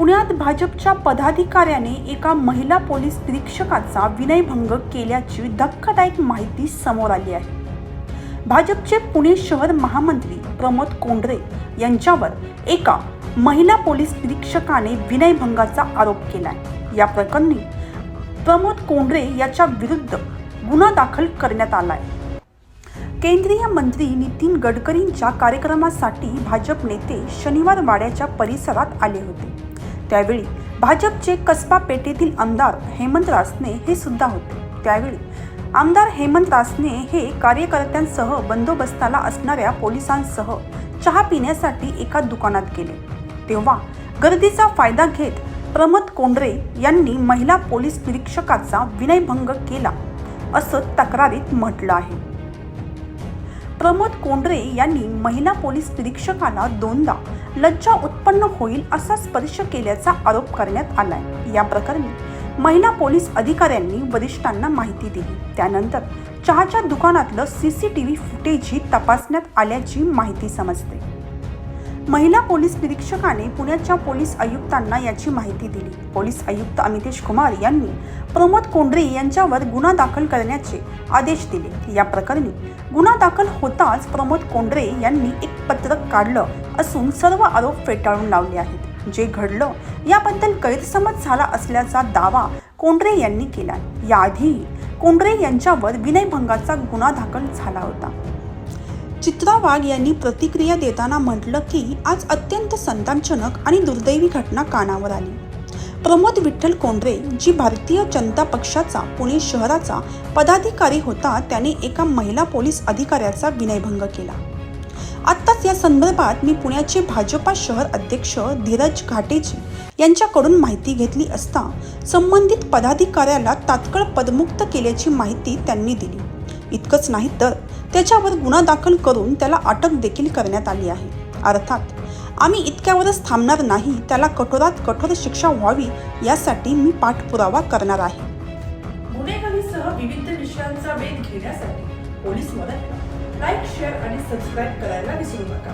पुण्यात भाजपच्या पदाधिकाऱ्याने एका महिला पोलीस निरीक्षकाचा विनयभंग केल्याची धक्कादायक माहिती समोर आली आहे. भाजपचे पुणे शहर महामंत्री प्रमोद कोंडरे यांच्यावर एका महिला पोलीस निरीक्षकाने विनयभंगाचा आरोप केलाय. या प्रकरणी प्रमोद कोंडरे याच्या विरुद्ध गुन्हा दाखल करण्यात आलाय. केंद्रीय मंत्री नितीन गडकरींच्या कार्यक्रमासाठी भाजप नेते शनिवार वाड्याच्या परिसरात आले होते. त्यावेळी भाजपचे कसबा पेठेतील आमदार हेमंत रासने हे सुद्धा होते. त्यावेळी आमदार हेमंत रासने हे कार्यकर्त्यांसह बंदोबस्ताला असणाऱ्या पोलिसांसह चहा पिण्यासाठी एका दुकानात गेले. तेव्हा गर्दीचा फायदा घेत प्रमोद कोंडरे यांनी महिला पोलीस निरीक्षकाचा विनयभंग केला असं तक्रारीत म्हटलं आहे. प्रमोद कोंडरे यांनी महिला पोलीस निरीक्षकाला दोनदा लज्जा उत्पन्न होईल असा स्पर्श केल्याचा आरोप करण्यात आलाय. या प्रकरणी महिला पोलीस अधिकाऱ्यांनी वरिष्ठांना माहिती दिली. त्यानंतर चहाच्या दुकानातलं सीसीटीव्ही फुटेजही तपासण्यात आल्याची माहिती समजते. महिला पोलीस निरीक्षकाने पुण्याच्या पोलीस आयुक्तांना याची माहिती दिली. पोलीस आयुक्त अमितेश कुमार यांनी प्रमोद कोंडरे यांच्यावर गुन्हा दाखल करण्याचे आदेश दिले. या प्रकरणी गुन्हा दाखल होताच प्रमोद कोंडरे यांनी एक पत्रक काढलं असून सर्व आरोप फेटाळून लावले आहेत. जे घडलं याबद्दल गैरसमज झाला असल्याचा दावा कोंडरे यांनी केला याआधीही कोंडरे यांच्यावर विनयभंगाचा गुन्हा दाखल झाला होता. चित्रा वाघ यांनी प्रतिक्रिया देताना म्हटलं की आज अत्यंत संतापजनक आणि दुर्दैवी घटना कानावर आली. प्रमोद विठ्ठल कोंडरे जी भारतीय जनता पक्षाचा पुणे शहराचा पदाधिकारी होता त्याने एका महिला पोलीस अधिकाऱ्याचा विनयभंग केला. आत्ताच या संदर्भात मी पुण्याचे भाजपा शहर अध्यक्ष धीरज घाटेजी यांच्याकडून माहिती घेतली असता संबंधित पदाधिकाऱ्याला तात्काळ पदमुक्त केल्याची माहिती त्यांनी दिली. इतकंच नाही तर त्याच्यावर गुन्हा दाखल करून त्याला अटक देखील करण्यात आली आहे. अर्थात आम्ही इतक्यावरच थांबणार नाही त्याला कठोरात कठोर शिक्षा व्हावी यासाठी मी पाठपुरावा करणार आहे. गुन्हेगारीसह विविध विषयांचा वेध घेण्यासाठी पोलीस मदत लाईक शेअर आणि सबस्क्राईब करायला विसरू नका.